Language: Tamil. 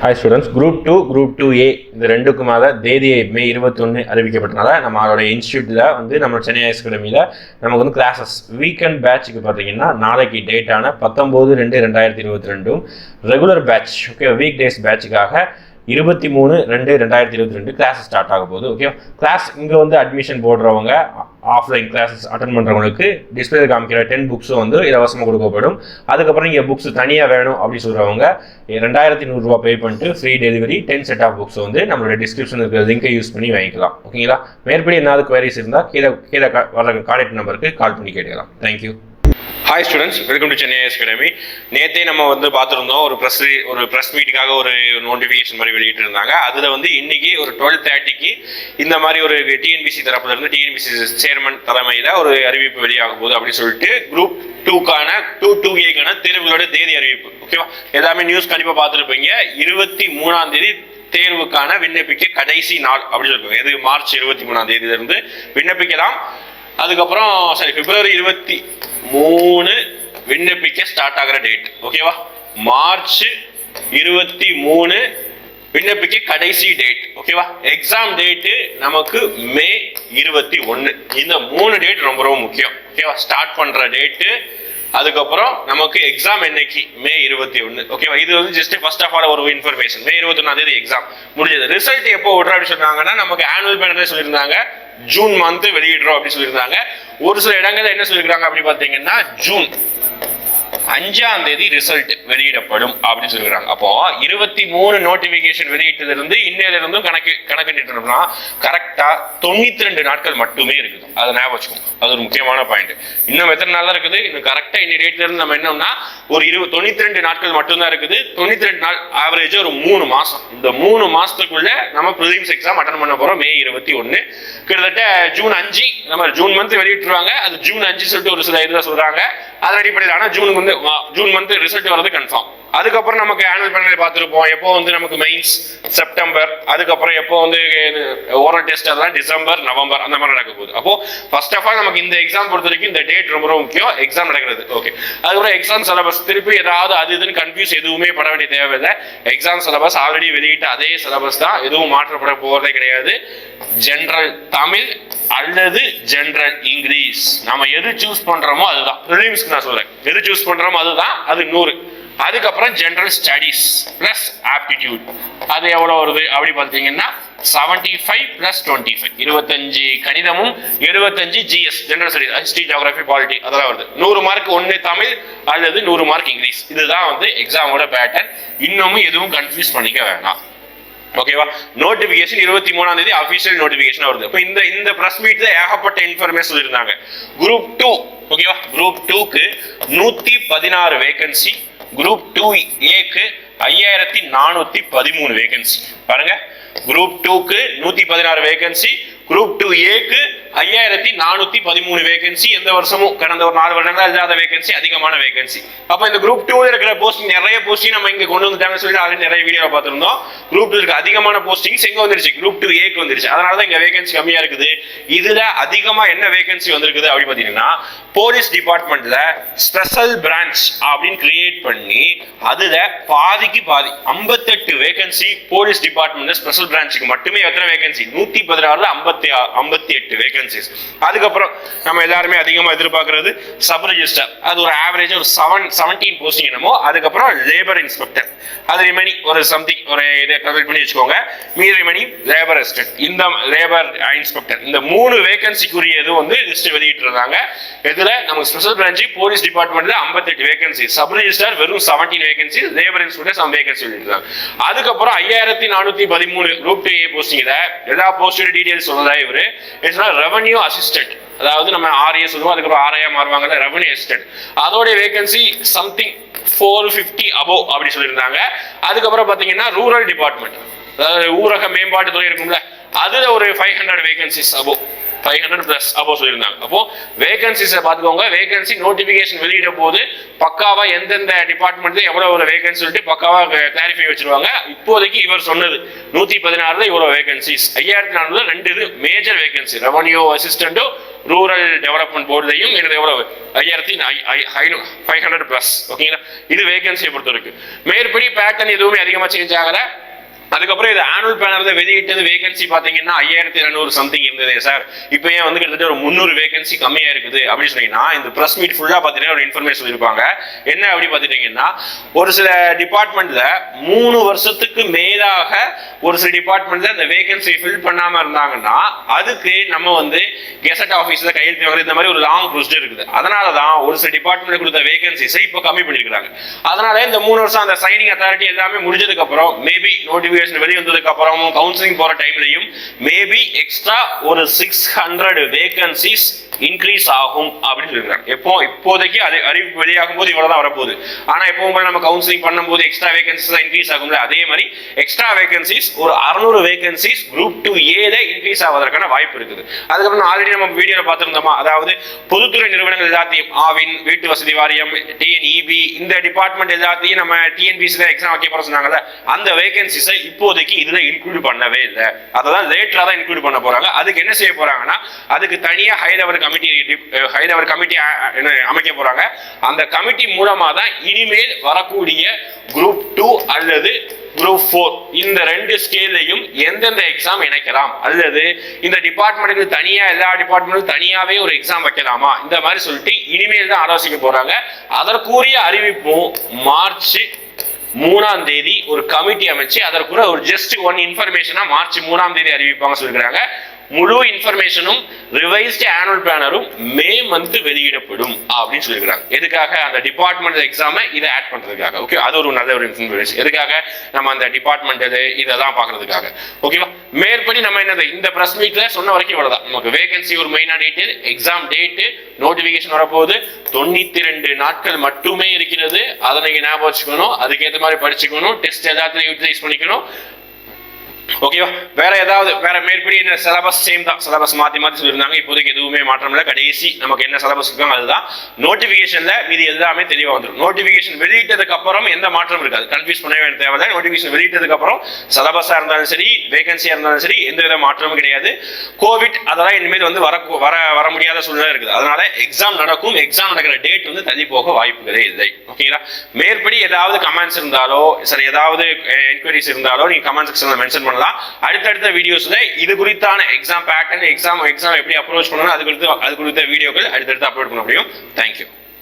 Hi students group two group two A இந்த ரெண்டுக்குமாக தேதி மே இருபத்தொன்று அறிவிக்கப்பட்டனால நம்மளோட இன்ஸ்டியூட்டில் வந்து நம்ம சென்னை ஐஸ் அகாடமியில் நமக்கு வந்து கிளாஸஸ் வீக்கெண்ட் பேட்சுக்கு பார்த்தீங்கன்னா நாளைக்கு டேட்டான பத்தொம்போது ரெண்டு ரெண்டாயிரத்தி இருபத்தி ரெண்டும் regular batch okay week days பேட்சுக்காக இருபத்தி மூணு ரெண்டு ரெண்டாயிரத்தி இருபத்தி ரெண்டு கிளாஸ் ஸ்டார்ட் ஆக போகுது ஓகே கிளாஸ் இங்கே வந்து அட்மிஷன் போடுறவங்க ஆஃப்லைன் கிளாஸஸ் அட்டன் பண்ணுறவங்களுக்கு டிஸ்பிளே காமிக்கிற டென் புக்ஸும் வந்து இலவசமாக கொடுக்கப்படும். அதுக்கப்புறம் நீங்கள் புக்ஸ் தனியாக வேணும் அப்படின்னு சொல்கிறவங்க ரெண்டாயிரத்தி நூறுரூவா பே பண்ணிட்டு free delivery ten set of books வந்து நம்மளோட டிஸ்கிரிப்ஷன் இருக்கிற லிங்கை யூஸ் பண்ணி வாங்கிக்கலாம் ஓகேங்களா மேற்படி என்னாவது குவரிஸ் இருந்தால் கீழே கீழே வர கான்டாக்ட் நம்பருக்கு கால் பண்ணி கேட்டுக்கலாம். Thank you hi students welcome to Chennai academy நேற்றே நம்ம வந்து பார்த்துருந்தோம் ஒரு ப்ரெஸ் ஒரு ப்ரெஸ் மீட்டுக்காக ஒரு நோட்டிஃபிகேஷன் மாதிரி வெளியிட்டு இருந்தாங்க அதில் வந்து இன்னைக்கு ஒரு டுவெல் தேர்ட்டிக்கு இந்த மாதிரி ஒரு டிஎன்பிசி தரப்புல இருந்து டிஎன்பிசி சேர்மன் தலைமையில் ஒரு அறிவிப்பு வெளியாக போகுது அப்படின்னு சொல்லிட்டு குரூப் டூக்கான டூ டூ ஏக்கான தேர்வுகளோட தேதி அறிவிப்பு. ஓகேவா எல்லாமே நியூஸ் கண்டிப்பாக பார்த்துருப்பீங்க. இருபத்தி மூணாம் தேதி தேர்வுக்கான விண்ணப்பிக்க கடைசி நாள் அப்படின்னு சொல்லுவாங்க. இது மார்ச் இருபத்தி மூணாம் தேதியிலிருந்து விண்ணப்பிக்கலாம். அதுக்கப்புறம் சரி பிப்ரவரி இருபத்தி மூணு விண்ணப்பிக்க ஸ்டார்ட் ஆகிற டேட் ஓகேவா மார்ச் இருபத்தி மூணு விண்ணப்பிக்க கடைசி டேட் ஓகேவா எக்ஸாம் டேட்டு நமக்கு மே இருபத்தி ஒன்று இந்த மூணு டேட் ரொம்ப ரொம்ப முக்கியம். ஓகேவா ஸ்டார்ட் பண்ணுற டேட்டு அதுக்கப்புறம் நமக்கு எக்ஸாம் என்னைக்கு? மே இருபத்தி ஒன்று ஓகேவா இது வந்து ஜஸ்ட் ஃபர்ஸ்ட் ஆஃப் ஆல் ஒரு இன்ஃபர்மேஷன் மே இருபத்தி ஒன்றாம் தேதி எக்ஸாம் முடிஞ்சது. ரிசல்ட் எப்போ விடுறோம் அப்படின்னு சொன்னாங்கன்னா நமக்கு ஆனுவல் பேனரே சொல்லியிருந்தாங்க. ஜூன் மந்த் வெளியிடுறோம் அப்படின்னு சொல்லியிருந்தாங்க. ஒரு சில இடங்கள்ல என்ன சொல்லியிருக்காங்க அப்படி பார்த்தீங்கன்னா ஜூன் அஞ்சாம் தேதி ரிசல்ட் வெளியிடப்படும் அப்படின்னு சொல்லுறாங்க அப்போ இருபத்தி மூணு நோட்டிபிகேஷன் வெளியிட்டதுல இருந்து இன்னையில இருந்தும் கணக்கு கணக்கிட்டுனா கரெக்டா தொண்ணூத்தி ரெண்டு நாட்கள் மட்டுமே இருக்குது. அதை ஞாபகம் வச்சுக்கோங்க. அது ஒரு முக்கியமான பாயிண்ட் இன்னும் எத்தனை நாள் இருக்குது? இன்னும் கரெக்டா இன்னி டேட்ல இருந்து நம்ம என்னன்னா ஒரு இருபது தொண்ணூத்தி ரெண்டு நாட்கள் மட்டும்தான் இருக்குது. தொண்ணூத்தி ரெண்டு நாள் ஆவரேஜ் ஒரு மூணு மாசம். இந்த மூணு மாசத்துக்குள்ள நம்ம ப்ரிலிம்ஸ் எக்ஸாம் அட்டன் பண்ண போறோம். மே இருபத்தி ஒன்னு கிட்டத்தட்ட ஜூன் அஞ்சு நம்ம ஜூன் மந்த் வெளியிட்டுருவாங்க. அது ஜூன் அஞ்சு சொல்லிட்டு ஒரு சில இதுல சொல்றாங்க. அதன் அடிப்படையில் ஆனால் ஜூனுக்கு வந்து ஜூன் மந்த் ரிசல்ட் வர்றது கன்ஃபார்ம் அதுக்கப்புறம் நமக்கு ஆனுவல் பேனல் பார்த்துருப்போம். எப்போ வந்து நமக்கு மெயின்ஸ் செப்டம்பர் அதுக்கப்புறம் எப்போ வந்து ஓரல் டெஸ்ட் அதெல்லாம் டிசம்பர் நவம்பர் அந்த மாதிரி நடக்க போகுது. அப்போ ஃபர்ஸ்ட் ஆஃப் ஆல் நமக்கு இந்த எக்ஸாம் பொறுத்த வரைக்கும் இந்த டேட் ரொம்ப ரொம்ப முக்கியம். எக்ஸாம் நடக்கிறது. ஓகே அதுக்கப்புறம் எக்ஸாம் சிலபஸ் திருப்பி ஏதாவது அது இதுன்னு கன்ஃபியூஸ் எதுவுமே பட வேண்டிய தேவையில்லை. எக்ஸாம் சிலபஸ் ஆல்ரெடி வெளியிட்ட அதே சிலபஸ் தான். எதுவும் மாற்றப்பட போகிறதே கிடையாது. ஜென்ரல் தமிழ் அல்லது ஜென்ரல் இங்கிலீஷ் நம்ம எது சூஸ் பண்றோமோ அதுதான். ப்ரிலிம்ஸ்க்கு நான் சொல்றேன். எது சூஸ் பண்றோமோ அதுதான் அது நூறு. அதுக்கப்புறம் ஜென்ரல் ஸ்டடீஸ் பிளஸ் ஆப்டிடியூட் அது எவ்வளோ வருது? அப்படி பார்த்தீங்கன்னா seventy five plus twenty five இருபத்தஞ்சு கணிதமும் எழுபத்தஞ்சு GS general studies history geography polity அதெல்லாம் வருது. நூறு மார்க் ஒன்று தமிழ் அல்லது நூறு மார்க் இங்கிலீஷ். இதுதான் வந்து எக்ஸாமோட பேட்டர்ன் இன்னமும் எதுவும் கன்ஃபியூஸ் பண்ணிக்க வேண்டாம் ஓகேவா நோட்டிபிகேஷன் இருபத்தி மூணாம் தேதி அபிஷியல் நோட்டிபிகேஷன் வருது. இப்போ இந்த இந்த பிரஸ் மீட்ல ஏகப்பட்ட இன்ஃபர்மேஷன் சொல்லியிருந்தாங்க குரூப் டூ ஓகேவா குரூப் டூக்கு நூத்தி பதினாறு வேகன்சி குரூப் டூ ஏக்கு ஐயாயிரத்தி நானூத்தி பதிமூணு வேகன்சி பாருங்க. குரூப் டூக்கு நூத்தி பதினாறு வேகன்சி குரூப் டூ ஏக்கு ஐயாயிரத்தி நானூத்தி பதிமூணு வேகன்சி எந்த வருஷமும் கடந்த ஒரு நாலு வருடங்களா இல்லாத வேகன்சி அதிகமான வேகன்சி அப்ப இந்த குரூப் டூ இருக்கிற போஸ்டிங் நிறைய போஸ்டிங் நம்ம இங்க கொண்டு வந்துட்டாங்கன்னு சொல்லி ஆல்ரெடி நிறைய வீடியோ பார்த்துருந்தோம். குரூப் டூ இருக்க அதிகமான போஸ்டிங்ஸ் எங்க வந்துருச்சு? குரூப் டூ ஏக்கு வந்துருச்சு. அதனால தான் இங்க வேகன்சி கம்மியா இருக்குது. இதுல அதிகமா என்ன வேகன்சி வந்திருக்குது அப்படின்னு பாத்தீங்கன்னா போலீஸ் டிபார்ட்மெண்ட்ல ஸ்பெஷல் பிரான்ச் அப்படின்னு கிரியேட் பண்ணி அதுல பாதிக்கு பாதி ஐம்பத்தெட்டு வேகன்சி போலீஸ் டிபார்ட்மெண்ட்டில் ஸ்பெஷல் பிரான்ச்சுக்கு மட்டுமே எத்தனை வேகன்சி நூத்தி பதினாறுல ஐம்பத்தி ஐம்பத்தி எட்டு வேகன்சிஸ் அதுக்கப்புறம் நம்ம எல்லாருமே அதிகமா எதிர்பார்க்கறது சப் ரெஜிஸ்டர் அது ஒரு ஆவரேஜ் ஒரு செவன் செவன்டீன் போஸ்டிங் என்னமோ அதுக்கப்புறம் லேபர் இன்ஸ்பெக்டர் அது ரிமைனிங் ஒரு சம்திங் ஒரு இதை கலெக்ட் பண்ணி வச்சுக்கோங்க. மீதி ரிமைனிங் லேபர் அசிஸ்டன்ட் இந்த லேபர் இன்ஸ்பெக்டர் இந்த மூணு வேகன்சிக்குரிய இது வந்து லிஸ்ட் வெளியிட்டு இருந்தாங்க இதுல நம்ம ஸ்பெஷல் பிரான்ச்சு போலீஸ் டிபார்ட்மெண்ட்ல 58 வேகன்சி சப் ரிஜிஸ்டர் வெறும் 17 vacancy labour inspector some vacancy சொல்லியிருக்காங்க அதுக்கப்புறம் ஐயாயிரத்தி நானூத்தி பதிமூணு குரூப் டூ ஏ போஸ்டிங்கில் எல்லா போஸ்டோட டீடைல்ஸ் சொல்லதா இவரு? ரெவன்யூ அசிஸ்டன்ட் அதாவது நம்ம ஆர்ஏ சொல்லுவோம் அதுக்கப்புறம் ஆர்ஐயா மாறுவாங்கல்ல ரெவன்யூ எஸ்டேட் அதோட vacancy something four fifty above அப்படி சொல்லியிருந்தாங்க. அதுக்கப்புறம் பார்த்தீங்கன்னா ரூரல் டிபார்ட்மெண்ட் அதாவது ஊரக மேம்பாட்டு துறை இருக்கும்ல அதுல ஒரு five hundred vacancies above five hundred plus அப்போ சொல்லியிருந்தாங்க. அப்போ வேகன்சிஸை பார்த்துக்கோங்க. வேகன்சி நோட்டிஃபிகேஷன் வெளியிட போது பக்காவா எந்தெந்த டிபார்ட்மெண்ட்ல எவ்வளவு எவ்வளவு வேகன்சி சொல்லிட்டு பக்காவா கிளாரிஃபை வச்சிருவாங்க. இப்போதைக்கு இவர் சொன்னது நூத்தி பதினாறுல இவ்வளவு வேகன்சிஸ் ஐயாயிரத்தி நானூறுல ரெண்டு இது மேஜர் வேகன்சி ரெவன்யூ அசிஸ்டண்ட்டும் ரூரல் டெவலப்மெண்ட் போர்டுலையும் எனக்கு எவ்வளவு? ஐயாயிரத்தி ஃபைவ் ஹண்ட்ரட் ப்ளஸ் ஓகேங்களா இது வேகன்சியை பொறுத்த வரைக்கும் மேற்படி பேட்டர்ன் எதுவுமே அதிகமாக சேஞ்ச் ஆகலை. அதுக்கப்புறம் இது ஆனுவல் பேனர்ல வெளியிட்டது வேகன்சி பார்த்தீங்கன்னா ஐயாயிரத்தி இரநூறு சம்திங் இருந்தது சார் இப்போ ஏன் வந்து கிட்டத்தட்ட ஒரு முந்நூறு வேகன்சி கம்மியாக இருக்குது அப்படின்னு சொன்னீங்கன்னா இந்த ப்ரெஸ் மீட் ஃபுல்லாக பார்த்தீங்கன்னா ஒரு இன்ஃபர்மேஷன் இருப்பாங்க என்ன அப்படி பார்த்துட்டீங்கன்னா ஒரு சில டிபார்ட்மெண்ட்டில் மூணு வருஷத்துக்கு மேலாக ஒரு சில டிபார்ட்மெண்ட்டில் அந்த வேகன்சி ஃபில் பண்ணாமல் இருந்தாங்கன்னா அதுக்கு நம்ம வந்து கெசட் ஆஃபீஸில் கையெழுத்து வாங்குறது இந்த மாதிரி ஒரு லாங் ப்ரொசீஜர் இருக்குது. அதனால தான் ஒரு சில டிபார்ட்மெண்ட் கொடுத்த வேகன்சிஸை இப்போ கம்மி பண்ணியிருக்கிறாங்க அதனால இந்த மூணு வருஷம் அந்த சைனிங் அத்தாரிட்டி எல்லாமே முடிஞ்சதுக்கப்புறம் மேபி நோட்டிஃபிகேஷன் வெளி வந்ததுக்கு அப்புறம் கவுன்சிலிங் போற டைம்லையும் மேபி எக்ஸ்ட்ரா ஒரு சிக்ஸ் ஹண்ட்ரட் வேகன்சிஸ் இன்க்ரீஸ் ஆகும் அப்படின்னு சொல்லியிருக்காங்க. எப்போ? இப்போதைக்கு அது அறிவிப்பு வெளியாகும் போது இவ்வளவு தான் வரப்போகுது. ஆனா எப்பவும் நம்ம கவுன்சிலிங் பண்ணும்போது எக்ஸ்ட்ரா வேகன்சிஸ் தான் இன்க்ரீஸ் ஆகும்ல? அதே மாதிரி எக்ஸ்ட்ரா வேகன்சிஸ் ஒரு அறுநூறு வேகன்சிஸ் குரூப் டூ ஏல இன்க்ரீஸ் ஆவதற்கான வாய்ப்பு இருக்குது. அதுக்கப்புறம் ஆல்ரெடி நம்ம வீடியோல பார்த்திருந்தோமா? அதாவது பொதுத்துறை நிறுவனங்கள் எல்லாத்தையும் ஆவின் வீட்டு வசதி வாரியம் டிஎன்இபி இந்த டிபார்ட்மெண்ட் எல்லாத்தையும் நம்ம டிஎன்பிசி எக்ஸாம் வைக்க போற சொன்னாங்கல்ல அந்த வேகன்சிஸை இப்போதைக்கு இதுல இன்க்ளூட் பண்ணவே இல்லை. அதை தான் லேட்டரா தான் இன்க்ளூட் பண்ண போறாங்க. அதுக்கு என்ன செய்ய போறாங்கன்னா அதுக்கு தனியா high level committee high level committee அமைக்க போறாங்க. அந்த கமிட்டி மூலமா தான் இனிமேல் வரக்கூடிய குரூப் டூ அல்லது குரூப் ஃபோர் இந்த ரெண்டு ஸ்கேல்லையும் எந்தெந்த எக்ஸாம் இணைக்கலாம். அல்லது இந்த டிபார்ட்மெண்ட்டுக்கு தனியாக எல்லா டிபார்ட்மெண்ட்டும் தனியாகவே ஒரு எக்ஸாம் வைக்கலாமா? இந்த மாதிரி சொல்லிட்டு இனிமேல் தான் ஆலோசிக்க போகிறாங்க அதற்குரிய அறிவிப்பும் மார்ச் மூணாம் தேதி ஒரு கமிட்டி அமைச்சு அதற்குள்ள ஒரு ஜஸ்ட் ஒன் இன்ஃபர்மேஷனா மார்ச் மூணாம் தேதி அறிவிப்பாங்க சொல்லிருக்காங்க முழு இன்ஃபர்மேஷனும் ரிவைஸ்டு ஆனுவல் பிளானரும் மே மந்த் வெளியிடப்படும் அப்படின்னு சொல்லியிருக்காங்க எதுக்காக? அந்த டிபார்ட்மெண்ட் எக்ஸாமை இதை ஆட் பண்ணுறதுக்காக ஓகே அது ஒரு நல்ல ஒரு இன்ஃபர்மேஷன் எதுக்காக? நம்ம அந்த டிபார்ட்மெண்ட் இது இதெல்லாம் பார்க்கறதுக்காக. ஓகேவா மேற்படி நம்ம என்னது? இந்த ப்ரெஸ் மீட்டில் சொன்ன வரைக்கும் இவ்வளோதான் நமக்கு வேகன்சி ஒரு மெயினாக டேட்டு எக்ஸாம் டேட்டு நோட்டிஃபிகேஷன் வரப்போகுது. தொண்ணூற்றி ரெண்டு நாட்கள் மட்டுமே இருக்கிறது. அதை நீங்கள் ஞாபகம் வச்சுக்கணும். அதுக்கேற்ற மாதிரி படிச்சுக்கணும். டெஸ்ட் எல்லாத்தையும் யூட்டிலைஸ் பண்ணிக்கணும். ஓகேவா வேற ஏதாவது வேற மேற்படி என்ன சிலபஸ் சேம் தான். சிலபஸ் மாத்தி மாத்தி சொல்லியிருந்தாங்க இப்போதைக்கு எதுவுமே மாற்றம் இல்லை. கடைசி நமக்கு என்ன சிலபஸ் இருக்காங்க அதுதான். நோட்டிபிகேஷன்ல மீதி எல்லாமே தெளிவாக வந்துடும் நோட்டிபிகேஷன் வெளியிட்டதுக்கு அப்புறம் எந்த மாற்றம் இருக்காது. கன்ஃபியூஸ் பண்ணவே வேண்டிய தேவையில்லை. நோட்டிபிகேஷன் வெளியிட்டதுக்கு அப்புறம் சிலபஸா இருந்தாலும் சரி வேகன்சியா இருந்தாலும் சரி எந்த வித மாற்றமும் கிடையாது. கோவிட் அதெல்லாம் இனிமேல் வந்து வர வர வர முடியாத சூழ்நிலை இருக்குது. அதனால எக்ஸாம் நடக்கும். எக்ஸாம் நடக்கிற டேட் வந்து தள்ளி போக வாய்ப்புகளே இல்லை. ஓகேங்களா மேற்படி ஏதாவது கமெண்ட்ஸ் இருந்தாலோ சரி ஏதாவது eh, என்கொயரிஸ் இருந்தாலோ நீங்க கமெண்ட் செக்ஷன்ல மென்ஷன் பண்ணலாம். அடுத்தடுத்த வீடியோஸ்ல இது குறித்தான எக்ஸாம் பேட்டர்ன் எக்ஸாம் எக்ஸாம் எப்படி அப்ரோச் பண்ணணும் அது குறித்து அது குறித்த வீடியோக்கள் அடுத்தடுத்து அப்லோட் பண்ண முடியும். தேங்க்யூ